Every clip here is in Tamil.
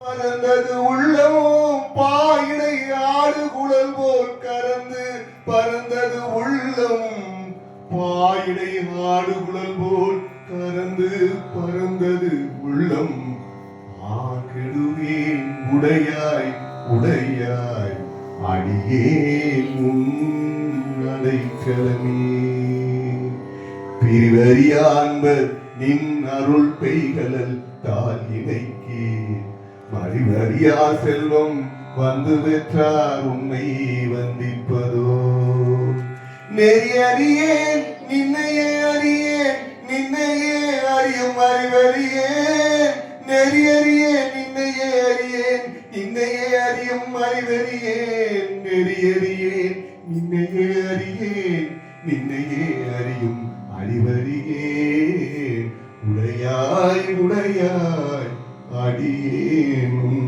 பறந்தது உள்ளமும் பாயினை ஆடு குழல் போல் கறந்து பறந்தது உள்ளமும் பாயினை ஆடு குழல் போல் கறந்து பறந்தது உள்ளம். ஆகெடுவேன் உடையாய் உடையாய் அடியேன் உன்னடைக்கலமே பிரிவறியான்பர் நின் அருள் பெய்கலல் தால் இணைக்கே. மறிவறியா செல்வம் வந்து பெற்றார் உண்மை வந்திப்பதோ. நெறி அறியேன் நின்னையே அறியேன் நின்னையே அறியும் அறிவறியேன். நெறி அறியேன் நின்னையே அறியேன் நின்னையே அறியும் அறிவறியேன். நெறி அறியேன் நின்னையே அறியேன் நின்னையே அறியும் அறிவறியேன். உடையாய் உடையாய் அடியேனும்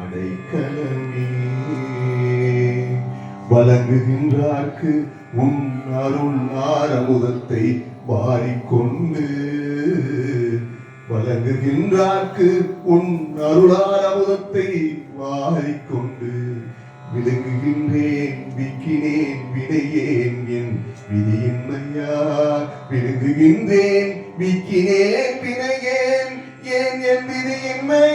அடைக்கலமே. வழங்குகின்றார்க்கு உன் அருள் ஆரமுதத்தை வாரிக்கொண்டு வழங்குகின்றார்க்கு உன் அருளாரமுதத்தை வாரிக்கொண்டு விளங்குகின்றேன் விக்கினேன் வினையேன் என் விதியின்மையா விளங்குகின்றேன் விக்கினேன் வினையேன் ஏன் என்பது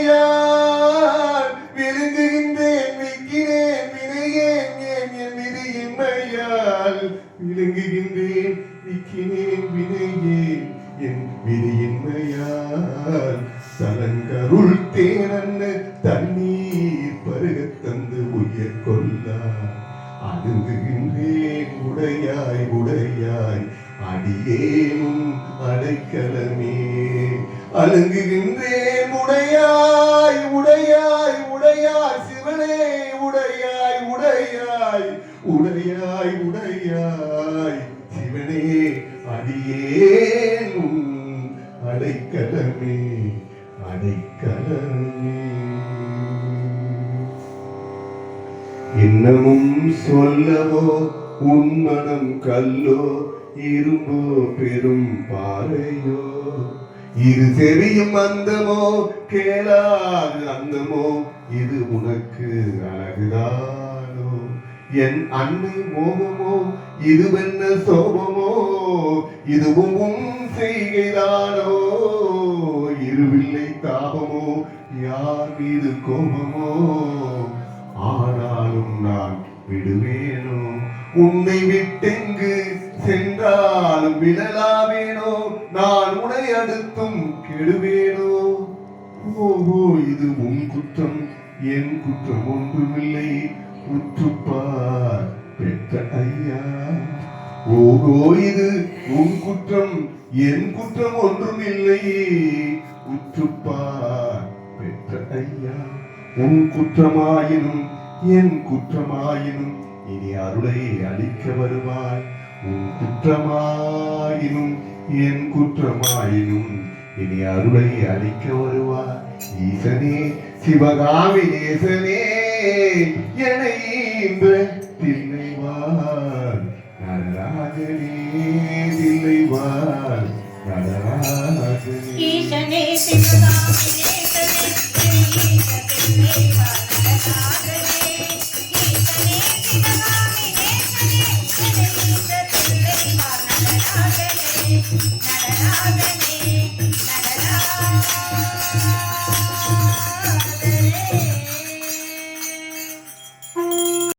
விதியின்மையால் விளங்குகின்றேன் விற்கிறேன் வினையேன் ஏன் என்பது விதியின்மையால் விழுங்குகின்றேன் விக்கினேன் வினையேன் என் விதி விதியின்மையால் தலங்கருள் தேனன்னு தண்ணீர் பருக தந்து உயிர் கொல்லா அழுங்குகின்றேன் உடையாய் உடையாய் அடியேனும் அடைக்கலமே. அழுங்குகின்றேன் உடையாய் உடையாய் உடையாய் சிவனே உடையாய் உடையாய் உடையாய் உடையாய் சிவனே அடியேனும் அடைக்கலமே அடைக்கலமே. இன்னமும் சொல்லவோ உன்மனம் கல்லோ இரும்போ பெரும் பாறையோ. இரு செவியும் அந்தமோ கேளாது அந்தமோ. இது உனக்கு அழகுதானோ? என் அன்பு மோகமோ இதுவென்ன சோபமோ இதுவும் உன் செய்கைதானோ? இருவில்லை தாபமோ யார் மீது கோபமோ? ஆனாலும் நான் விடுவேனோ? உன்னை விழலாவேனோ நான் உனை அடுத்தும் கெடுவேனோ ஓஹோ இது உன் குற்றம். என் குற்றம் ஒன்றுமில்லை. உற்றுப்பார் பெற்ற ஐயா. ஓஹோ இது உன் குற்றம். என் குற்றம் ஒன்றுமில்லை. உற்றுப்பார் பெற்ற ஐயா. உன் குற்றமாயினும் என் குற்றமாயினும் இனி அருளை அளிக்க வருவாய். குற்றமாயினும் என் குற்றமாயினும் இனி அருளை அளிக்க வருவாய் ஈசனே சிவகாமி நேசனே என்னை தில்லைவார் நடராஜனே தில்லைவார் நடராஜனே. ஈசனே சிவகாமி நேசனே ஈச பிள்ளை